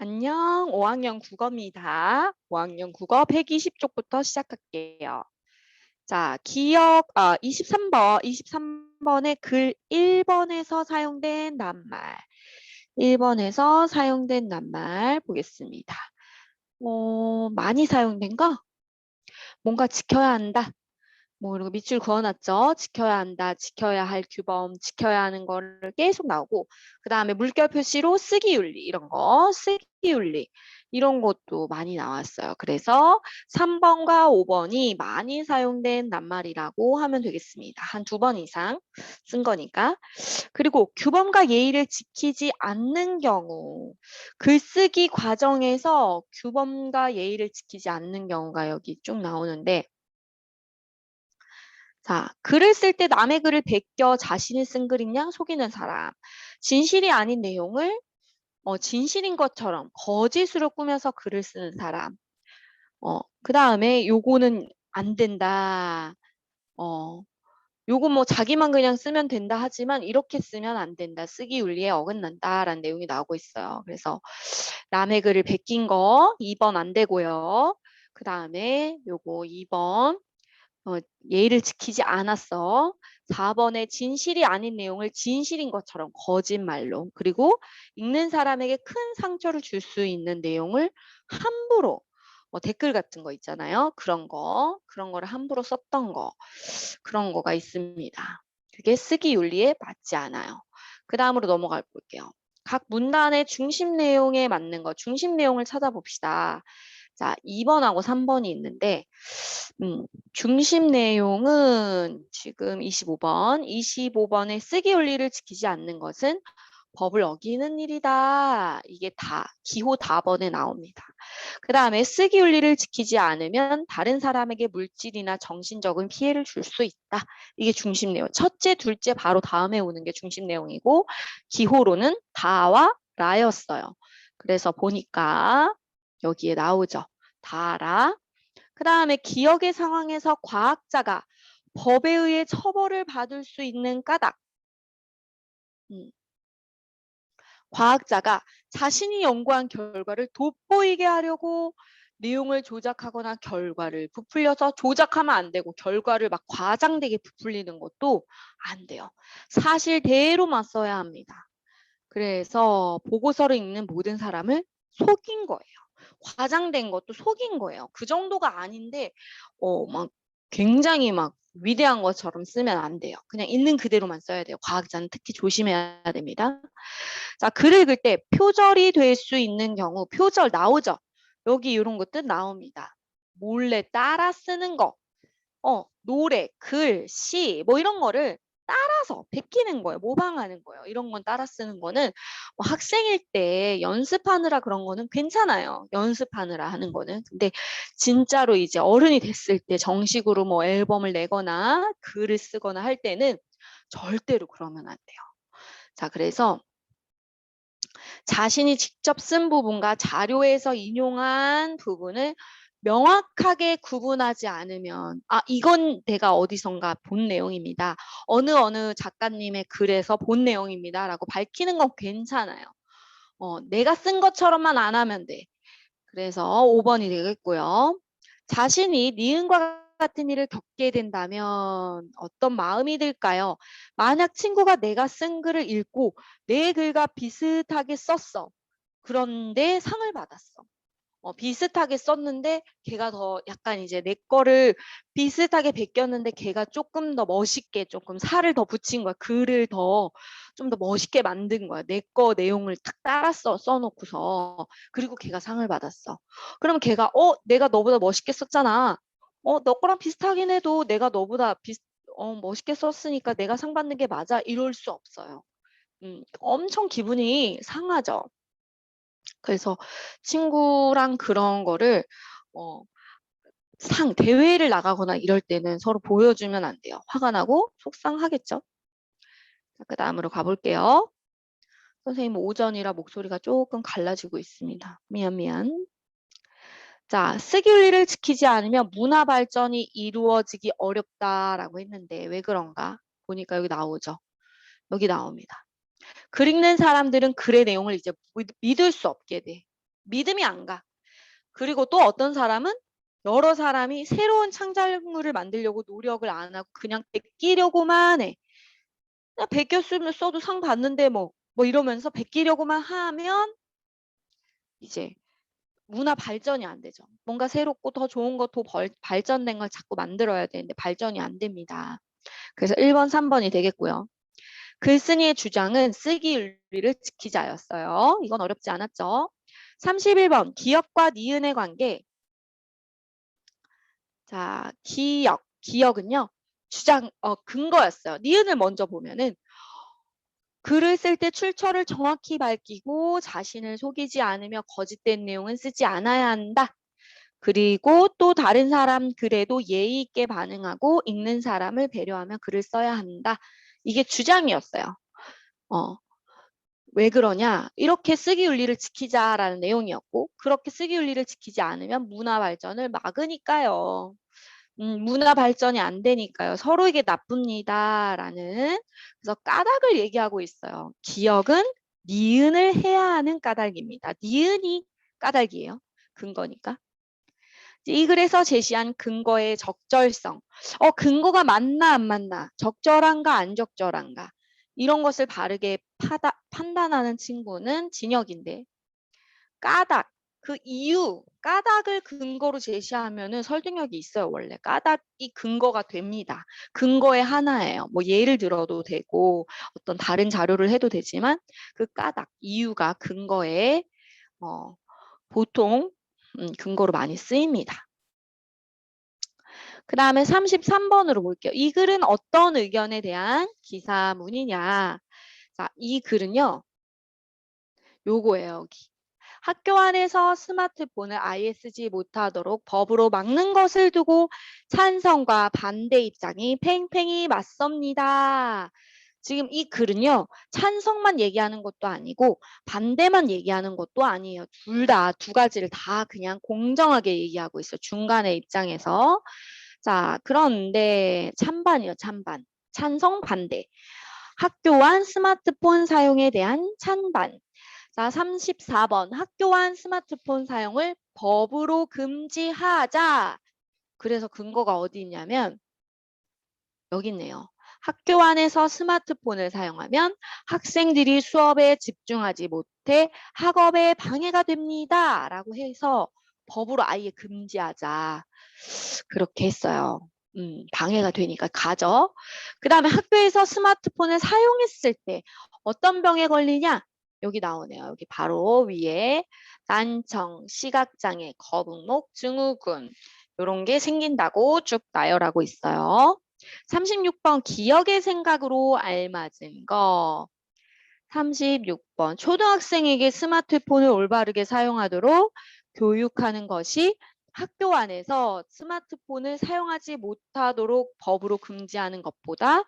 안녕. 5학년 국어입니다. 5학년 국어 120쪽부터 시작할게요. 자, 기억 아 23번 23번의 글 1번에서 사용된 낱말. 1번에서 사용된 낱말 보겠습니다. 어, 많이 사용된 거? 뭔가 지켜야 한다. 뭐 이런 거 밑줄 그어놨죠. 지켜야 한다, 지켜야 할 규범, 지켜야 하는 거를 계속 나오고 그 다음에 물결 표시로 쓰기 윤리 이런 거, 쓰기 윤리 이런 것도 많이 나왔어요. 그래서 3번과 5번이 많이 사용된 낱말이라고 하면 되겠습니다. 한 두 번 이상 쓴 거니까. 그리고 규범과 예의를 지키지 않는 경우 글쓰기 과정에서 규범과 예의를 지키지 않는 경우가 여기 쭉 나오는데 자, 글을 쓸 때 남의 글을 베껴 자신이 쓴 글인 양 속이는 사람. 진실이 아닌 내용을 어, 진실인 것처럼 거짓으로 꾸며서 글을 쓰는 사람. 어, 그 다음에 요거는 안 된다. 어, 요거 뭐 자기만 그냥 쓰면 된다 하지만 이렇게 쓰면 안 된다. 쓰기 윤리에 어긋난다라는 내용이 나오고 있어요. 그래서 남의 글을 베낀 거 2번 안 되고요. 그 다음에 요거 2번 어, 예의를 지키지 않았어. 4번에 진실이 아닌 내용을 진실인 것처럼 거짓말로 그리고 읽는 사람에게 큰 상처를 줄 수 있는 내용을 함부로 뭐 댓글 같은 거 있잖아요. 그런 거, 그런 거를 함부로 썼던 거, 그런 거가 있습니다. 그게 쓰기 윤리에 맞지 않아요. 그 다음으로 넘어가 볼게요. 각 문단의 중심 내용에 맞는 거, 중심 내용을 찾아봅시다. 자, 2번하고 3번이 있는데, 음, 중심 내용은 지금 25번, 25번의 쓰기 윤리를 지키지 않는 것은 법을 어기는 일이다. 이게 다 기호 다번에 나옵니다. 그 다음에 쓰기 윤리를 지키지 않으면 다른 사람에게 물질이나 정신적인 피해를 줄 수 있다. 이게 중심 내용. 첫째, 둘째 바로 다음에 오는 게 중심 내용이고 기호로는 다와 라였어요. 그래서 보니까 여기에 나오죠. 다 알아. 그 다음에 기억의 상황에서 과학자가 법에 의해 처벌을 받을 수 있는 까닭. 음. 과학자가 자신이 연구한 결과를 돋보이게 하려고 내용을 조작하거나 결과를 부풀려서 조작하면 안 되고 결과를 막 과장되게 부풀리는 것도 안 돼요. 사실대로만 써야 합니다. 그래서 보고서를 읽는 모든 사람을 속인 거예요. 과장된 것도 속인 거예요. 그 정도가 아닌데 어 막 굉장히 막 위대한 것처럼 쓰면 안 돼요. 그냥 있는 그대로만 써야 돼요. 과학자는 특히 조심해야 됩니다. 자, 글을 읽을 때 표절이 될 수 있는 경우 표절 나오죠. 여기 이런 것들 나옵니다. 몰래 따라 쓰는 거. 어, 노래, 글, 시, 뭐 이런 거를 따라서 베끼는 거예요. 모방하는 거예요. 이런 건 따라 쓰는 거는 뭐 학생일 때 연습하느라 그런 거는 괜찮아요. 연습하느라 하는 거는. 근데 진짜로 이제 어른이 됐을 때 정식으로 뭐 앨범을 내거나 글을 쓰거나 할 때는 절대로 그러면 안 돼요. 자, 그래서 자신이 직접 쓴 부분과 자료에서 인용한 부분을 명확하게 구분하지 않으면 아 이건 내가 어디선가 본 내용입니다. 어느 어느 작가님의 글에서 본 내용입니다. 라고 밝히는 건 괜찮아요. 어, 내가 쓴 것처럼만 안 하면 돼. 그래서 5번이 되겠고요. 자신이 니은과 같은 일을 겪게 된다면 어떤 마음이 들까요? 만약 친구가 내가 쓴 글을 읽고 내 글과 비슷하게 썼어. 그런데 상을 받았어. 어, 비슷하게 썼는데 걔가 더 약간 이제 내 거를 비슷하게 베꼈는데 걔가 조금 더 멋있게 조금 살을 더 붙인 거야. 글을 더 좀더 멋있게 만든 거야. 내 거 내용을 탁 따라 써, 써놓고서 그리고 걔가 상을 받았어. 그러면 걔가 어 내가 너보다 멋있게 썼잖아. 어 너 거랑 비슷하긴 해도 내가 너보다 비슷 어 멋있게 썼으니까 내가 상 받는 게 맞아. 이럴 수 없어요. 음, 엄청 기분이 상하죠. 그래서 친구랑 그런 거를 어, 상 대회를 나가거나 이럴 때는 서로 보여주면 안 돼요. 화가 나고 속상하겠죠. 그 다음으로 가볼게요. 선생님 오전이라 목소리가 조금 갈라지고 있습니다. 미안 미안. 자, 쓰기 윤리를 지키지 않으면 문화 발전이 이루어지기 어렵다라고 했는데 왜 그런가? 보니까 여기 나오죠. 여기 나옵니다. 글 읽는 사람들은 글의 내용을 이제 믿을 수 없게 돼. 믿음이 안 가. 그리고 또 어떤 사람은 여러 사람이 새로운 창작물을 만들려고 노력을 안 하고 그냥 베끼려고만 해. 그냥 베꼈으면 써도 상 받는데 뭐, 뭐 이러면서 베끼려고만 하면 이제 문화 발전이 안 되죠. 뭔가 새롭고 더 좋은 것, 더 벌- 발전된 걸 자꾸 만들어야 되는데 발전이 안 됩니다. 그래서 1번, 3번이 되겠고요. 글쓴이의 주장은 쓰기 윤리를 지키자였어요. 이건 어렵지 않았죠. 31번 기억과 니은의 관계. 자, 기억. 기억은요. 주장 어 근거였어요. 니은을 먼저 보면은 글을 쓸 때 출처를 정확히 밝히고 자신을 속이지 않으며 거짓된 내용은 쓰지 않아야 한다. 그리고 또 다른 사람 글에도 예의 있게 반응하고 읽는 사람을 배려하며 글을 써야 한다. 이게 주장이었어요. 어. 왜 그러냐? 이렇게 쓰기 윤리를 지키자라는 내용이었고 그렇게 쓰기 윤리를 지키지 않으면 문화 발전을 막으니까요. 음, 문화 발전이 안 되니까요. 서로에게 나쁩니다라는 그래서 까닭을 얘기하고 있어요. 기억은 니은을 해야 하는 까닭입니다. 니은이 까닭이에요. 근거니까. 이 글에서 제시한 근거의 적절성. 어, 근거가 맞나 안 맞나? 적절한가 안 적절한가? 이런 것을 바르게 파다, 판단하는 친구는 진혁인데 까닭, 그 이유, 까닭을 근거로 제시하면은 설득력이 있어요, 원래. 까닭이 근거가 됩니다. 근거의 하나예요. 뭐 예를 들어도 되고 어떤 다른 자료를 해도 되지만 그 까닭, 이유가 근거에 어, 보통 음, 근거로 많이 쓰입니다. 그 다음에 33번으로 볼게요. 이 글은 어떤 의견에 대한 기사문이냐. 자, 이 글은요. 요거예요, 여기. 학교 안에서 스마트폰을 아예 쓰지 못하도록 법으로 막는 것을 두고 찬성과 반대 입장이 팽팽히 맞섭니다. 지금 이 글은요, 찬성만 얘기하는 것도 아니고 반대만 얘기하는 것도 아니에요. 둘 다, 두 가지를 다 그냥 공정하게 얘기하고 있어요. 중간의 입장에서. 자, 그런데 찬반이요, 찬반. 찬성, 반대. 학교 안 스마트폰 사용에 대한 찬반. 자, 34번. 학교 안 스마트폰 사용을 법으로 금지하자. 그래서 근거가 어디 있냐면 여기 있네요. 학교 안에서 스마트폰을 사용하면 학생들이 수업에 집중하지 못해 학업에 방해가 됩니다. 라고 해서 법으로 아예 금지하자. 그렇게 했어요. 음, 방해가 되니까 가죠. 그 다음에 학교에서 스마트폰을 사용했을 때 어떤 병에 걸리냐? 여기 나오네요. 여기 바로 위에 난청, 시각장애, 거북목, 증후군 이런 게 생긴다고 쭉 나열하고 있어요. 36번 기억의 생각으로 알맞은 거. 36번 초등학생에게 스마트폰을 올바르게 사용하도록 교육하는 것이 학교 안에서 스마트폰을 사용하지 못하도록 법으로 금지하는 것보다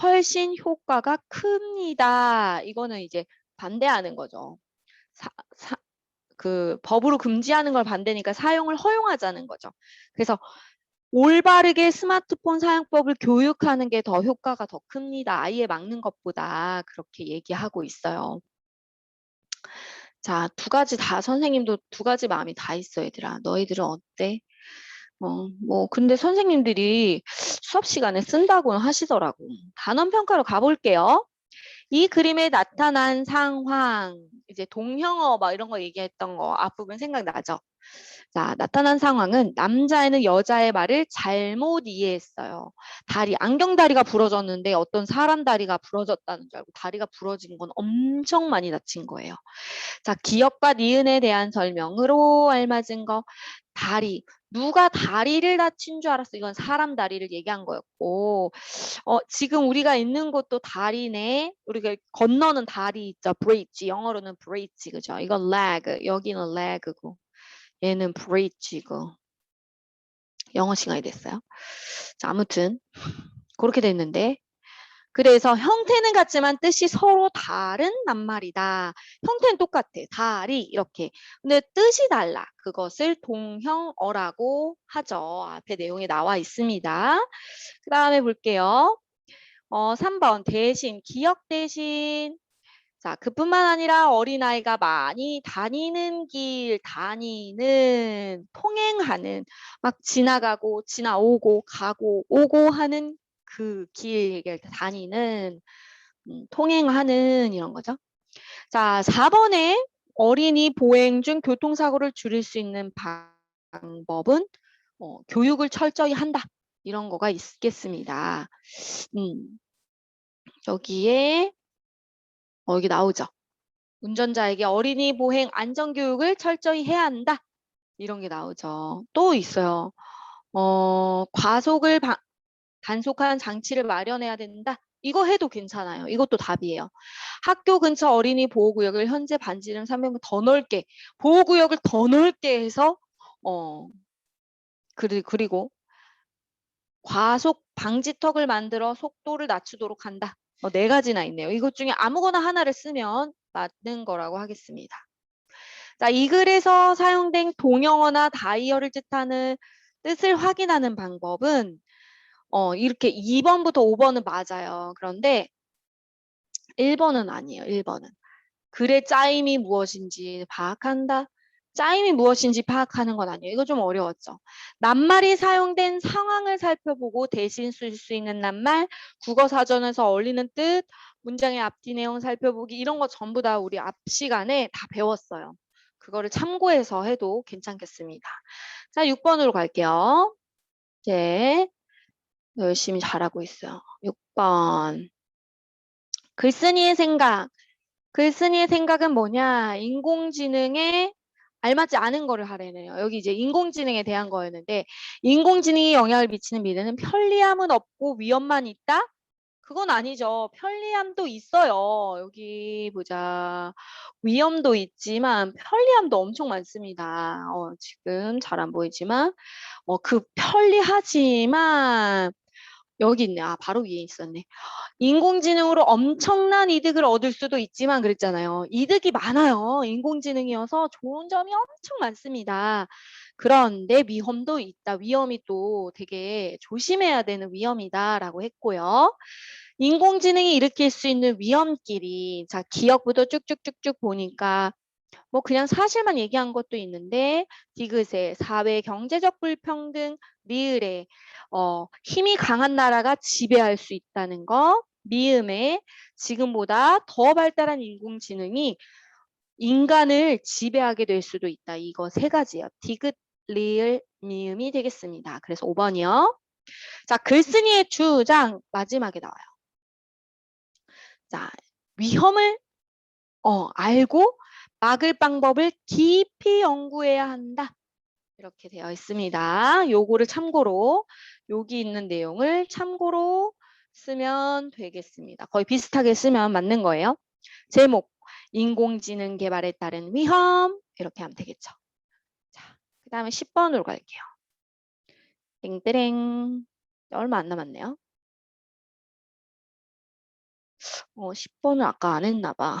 훨씬 효과가 큽니다. 이거는 이제 반대하는 거죠. 사, 사, 그 법으로 금지하는 걸 반대니까 사용을 허용하자는 거죠. 그래서 올바르게 스마트폰 사용법을 교육하는 게 더 효과가 더 큽니다. 아예 막는 것보다 그렇게 얘기하고 있어요. 자, 두 가지 다 선생님도 두 가지 마음이 다 있어 얘들아. 너희들은 어때? 어, 뭐 근데 선생님들이 수업 시간에 쓴다고는 하시더라고. 단원 평가로 가볼게요. 이 그림에 나타난 상황, 이제 동형어 막 이런 거 얘기했던 거 앞부분 생각나죠? 자, 나타난 상황은 남자애는 여자의 말을 잘못 이해했어요. 다리, 안경 다리가 부러졌는데 어떤 사람 다리가 부러졌다는 줄 알고 다리가 부러진 건 엄청 많이 다친 거예요. 자, 기억과 니은에 대한 설명으로 알맞은 거. 다리. 누가 다리를 다친 줄 알았어. 이건 사람 다리를 얘기한 거였고, 어, 지금 우리가 있는 곳도 다리네. 우리가 건너는 다리 있죠. bridge. 영어로는 bridge. 그죠? 이건 leg. 여기는 leg고. 얘는 bridge고. 영어 시간이 됐어요. 자, 아무튼, 그렇게 됐는데, 그래서 형태는 같지만 뜻이 서로 다른 낱말이다. 형태는 똑같아. 다리 이렇게. 근데 뜻이 달라. 그것을 동형어라고 하죠. 앞에 내용에 나와 있습니다. 그 다음에 볼게요. 어, 3번 대신, 기억 대신. 자, 그뿐만 아니라 어린아이가 많이 다니는 길, 다니는, 통행하는, 막 지나가고, 지나오고, 가고, 오고 하는 그 길, 다니는, 음, 통행하는 이런 거죠. 자, 4번에 어린이 보행 중 교통사고를 줄일 수 있는 방법은 어, 교육을 철저히 한다. 이런 거가 있겠습니다. 음, 여기에 어, 여기 나오죠. 운전자에게 어린이 보행 안전 교육을 철저히 해야 한다. 이런 게 나오죠. 또 있어요. 어, 과속을 바, 단속한 장치를 마련해야 된다. 이거 해도 괜찮아요. 이것도 답이에요. 학교 근처 어린이 보호구역을 현재 반지름 300m 더 넓게 보호구역을 더 넓게 해서 어 그리, 그리고 과속 방지턱을 만들어 속도를 낮추도록 한다. 어, 네 가지나 있네요. 이것 중에 아무거나 하나를 쓰면 맞는 거라고 하겠습니다. 자, 이 글에서 사용된 동영어나 다이어를 뜻하는 뜻을 확인하는 방법은 어, 이렇게 2번부터 5번은 맞아요. 그런데 1번은 아니에요. 1번은. 글의 짜임이 무엇인지 파악한다. 짜임이 무엇인지 파악하는 건 아니에요. 이거 좀 어려웠죠. 낱말이 사용된 상황을 살펴보고 대신 쓸 수 있는 낱말, 국어 사전에서 어울리는 뜻, 문장의 앞뒤 내용 살펴보기 이런 거 전부 다 우리 앞 시간에 다 배웠어요. 그거를 참고해서 해도 괜찮겠습니다. 자, 6번으로 갈게요. 이제 열심히 잘하고 있어요. 6번. 글쓴이의 생각. 글쓴이의 생각은 뭐냐? 인공지능에 알맞지 않은 거를 하래네요. 여기 이제 인공지능에 대한 거였는데 인공지능이 영향을 미치는 미래는 편리함은 없고 위험만 있다? 그건 아니죠. 편리함도 있어요. 여기 보자. 위험도 있지만 편리함도 엄청 많습니다. 어, 지금 잘 안 보이지만 어, 그 편리하지만 여기 있네. 아, 바로 위에 있었네. 인공지능으로 엄청난 이득을 얻을 수도 있지만 그랬잖아요. 이득이 많아요. 인공지능이어서 좋은 점이 엄청 많습니다. 그런데 위험도 있다. 위험이 또 되게 조심해야 되는 위험이다라고 했고요. 인공지능이 일으킬 수 있는 위험끼리 자 기억부터 쭉쭉쭉쭉 보니까 뭐 그냥 사실만 얘기한 것도 있는데 디귿의 사회 경제적 불평등 리을에 어, 힘이 강한 나라가 지배할 수 있다는 거 미음에 지금보다 더 발달한 인공지능이 인간을 지배하게 될 수도 있다. 이거 세 가지요. 디귿, 리을, 미음이 되겠습니다. 그래서 5번이요. 자, 글쓴이의 주장 마지막에 나와요. 자, 위험을 어, 알고 막을 방법을 깊이 연구해야 한다. 이렇게 되어 있습니다. 요거를 참고로 여기 있는 내용을 참고로 쓰면 되겠습니다. 거의 비슷하게 쓰면 맞는 거예요. 제목 인공지능 개발에 따른 위험 이렇게 하면 되겠죠. 자, 그 다음에 10번으로 갈게요. 땡땡 얼마 안 남았네요. 어, 10번을 아까 안 했나 봐.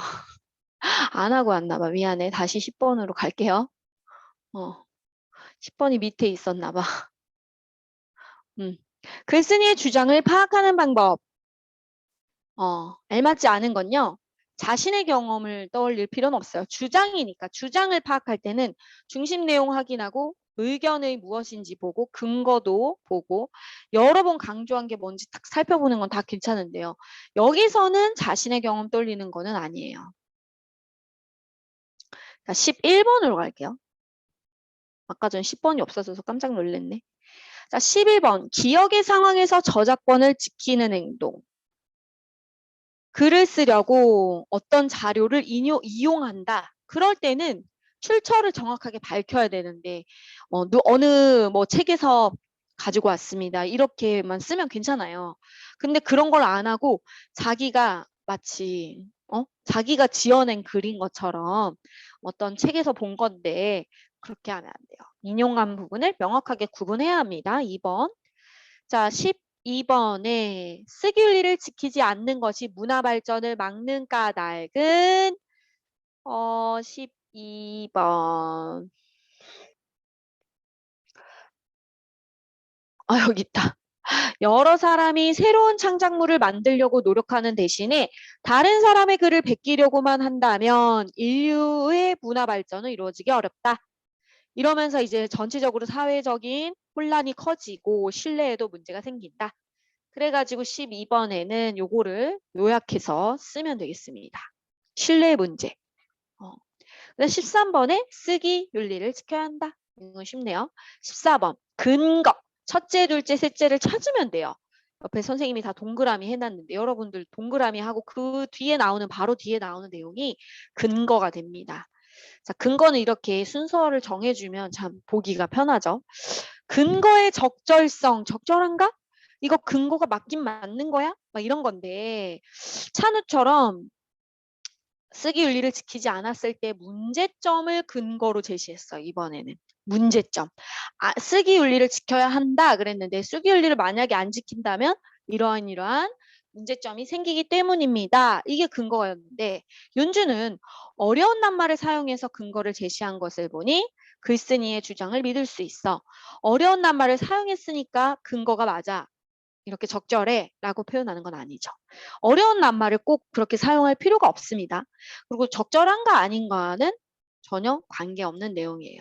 안 하고 왔나 봐. 미안해. 다시 10번으로 갈게요. 어, 10번이 밑에 있었나 봐. 음. 글쓴이의 주장을 파악하는 방법. 어, 알맞지 않은 건요. 자신의 경험을 떠올릴 필요는 없어요. 주장이니까 주장을 파악할 때는 중심 내용 확인하고 의견의 무엇인지 보고 근거도 보고 여러 번 강조한 게 뭔지 딱 살펴보는 건 다 괜찮은데요. 여기서는 자신의 경험 떠올리는 거는 아니에요. 자, 11번으로 갈게요. 아까 전 10번이 없어져서 깜짝 놀랐네. 자, 11번. 기억의 상황에서 저작권을 지키는 행동. 글을 쓰려고 어떤 자료를 인용, 이용한다. 그럴 때는 출처를 정확하게 밝혀야 되는데 어, 어느 뭐 책에서 가지고 왔습니다. 이렇게만 쓰면 괜찮아요. 근데 그런 걸 안 하고 자기가 마치 어? 자기가 지어낸 글인 것처럼 어떤 책에서 본 건데 그렇게 하면 안 돼요. 인용한 부분을 명확하게 구분해야 합니다. 2번. 자, 12번에 쓰기윤리를 지키지 않는 것이 문화 발전을 막는 까닭은 어, 12번. 아, 여기 있다. 여러 사람이 새로운 창작물을 만들려고 노력하는 대신에 다른 사람의 글을 베끼려고만 한다면 인류의 문화 발전은 이루어지기 어렵다. 이러면서 이제 전체적으로 사회적인 혼란이 커지고 신뢰에도 문제가 생긴다. 그래가지고 12번에는 요거를 요약해서 쓰면 되겠습니다. 신뢰 문제. 어. 13번에 쓰기 윤리를 지켜야 한다. 이건 쉽네요. 14번 근거. 첫째, 둘째, 셋째를 찾으면 돼요. 옆에 선생님이 다 동그라미 해놨는데 여러분들 동그라미 하고 그 뒤에 나오는 바로 뒤에 나오는 내용이 근거가 됩니다. 자, 근거는 이렇게 순서를 정해주면 참 보기가 편하죠. 근거의 적절성, 적절한가? 이거 근거가 맞긴 맞는 거야? 막 이런 건데 찬우처럼 쓰기 윤리를 지키지 않았을 때 문제점을 근거로 제시했어 이번에는 문제점 아, 쓰기 윤리를 지켜야 한다 그랬는데 쓰기 윤리를 만약에 안 지킨다면 이러한 이러한 문제점이 생기기 때문입니다. 이게 근거였는데 윤주는 어려운 낱말을 사용해서 근거를 제시한 것을 보니 글쓴이의 주장을 믿을 수 있어. 어려운 낱말을 사용했으니까 근거가 맞아. 이렇게 적절해 라고 표현하는 건 아니죠. 어려운 낱말을 꼭 그렇게 사용할 필요가 없습니다. 그리고 적절한가 아닌가는 전혀 관계없는 내용이에요.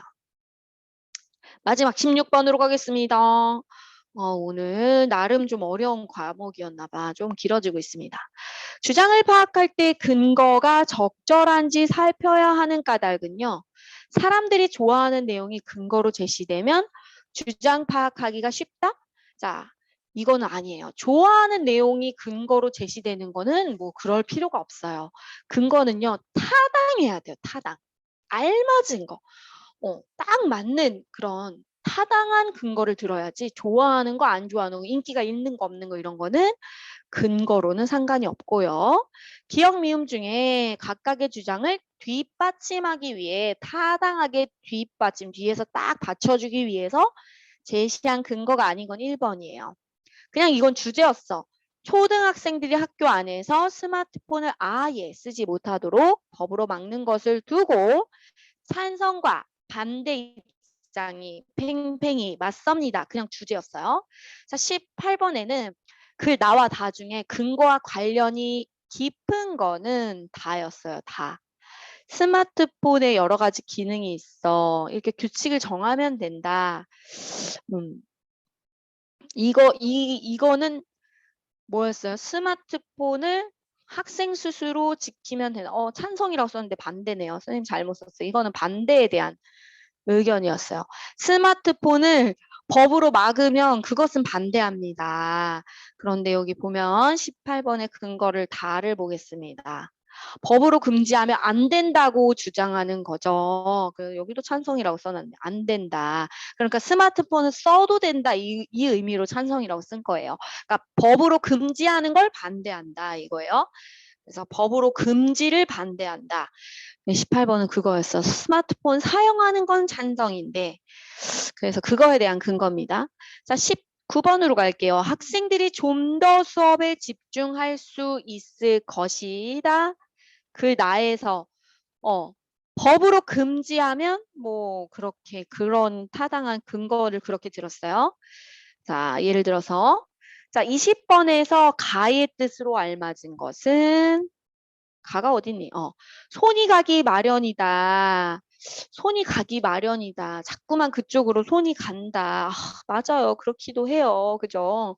마지막 16번으로 가겠습니다. 어, 오늘 나름 좀 어려운 과목이었나 봐. 좀 길어지고 있습니다. 주장을 파악할 때 근거가 적절한지 살펴야 하는 까닭은요. 사람들이 좋아하는 내용이 근거로 제시되면 주장 파악하기가 쉽다? 자, 이거는 아니에요. 좋아하는 내용이 근거로 제시되는 거는 뭐 그럴 필요가 없어요. 근거는요. 타당해야 돼요. 타당. 알맞은 거. 어, 딱 맞는 그런 타당한 근거를 들어야지 좋아하는 거 안 좋아하는 거 인기가 있는 거 없는 거 이런 거는 근거로는 상관이 없고요. 기억 미음 중에 각각의 주장을 뒷받침하기 위해 타당하게 뒷받침 뒤에서 딱 받쳐주기 위해서 제시한 근거가 아닌 건 1번이에요. 그냥 이건 주제였어. 초등학생들이 학교 안에서 스마트폰을 아예 쓰지 못하도록 법으로 막는 것을 두고 찬성과 반대 입장이 팽팽히 맞섭니다. 그냥 주제였어요. 자, 18번에는 글 나와 다 중에 근거와 관련이 깊은 거는 다였어요. 다. 스마트폰에 여러 가지 기능이 있어. 이렇게 규칙을 정하면 된다. 음. 이거 이 이거는 뭐였어요? 스마트폰을 학생 스스로 지키면 되는 어 찬성이라고 썼는데 반대네요. 선생님 잘못 썼어요. 이거는 반대에 대한 의견이었어요. 스마트폰을 법으로 막으면 그것은 반대합니다. 그런데 여기 보면 18번의 근거를 다를 보겠습니다. 법으로 금지하면 안 된다고 주장하는 거죠. 그 여기도 찬성이라고 써놨네. 안 된다. 그러니까 스마트폰을 써도 된다. 이, 이 의미로 찬성이라고 쓴 거예요. 그러니까 법으로 금지하는 걸 반대한다 이거예요. 그래서 법으로 금지를 반대한다. 18번은 그거였어. 스마트폰 사용하는 건 찬성인데 그래서 그거에 대한 근거입니다. 자, 19번으로 갈게요. 학생들이 좀 더 수업에 집중할 수 있을 것이다. 그 나에서 어 법으로 금지하면 뭐 그렇게 그런 타당한 근거를 그렇게 들었어요. 자, 예를 들어서 자, 20번에서 가의 뜻으로 알맞은 것은 가가 어딨니? 어, 손이 가기 마련이다. 손이 가기 마련이다. 자꾸만 그쪽으로 손이 간다. 아, 맞아요. 그렇기도 해요. 그죠?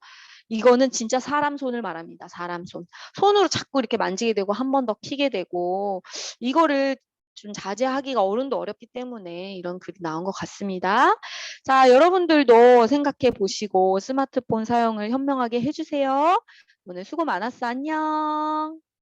이거는 진짜 사람 손을 말합니다. 사람 손. 손으로 자꾸 이렇게 만지게 되고 한 번 더 키게 되고 이거를 좀 자제하기가 어른도 어렵기 때문에 이런 글이 나온 것 같습니다. 자, 여러분들도 생각해 보시고 스마트폰 사용을 현명하게 해주세요. 오늘 수고 많았어. 안녕.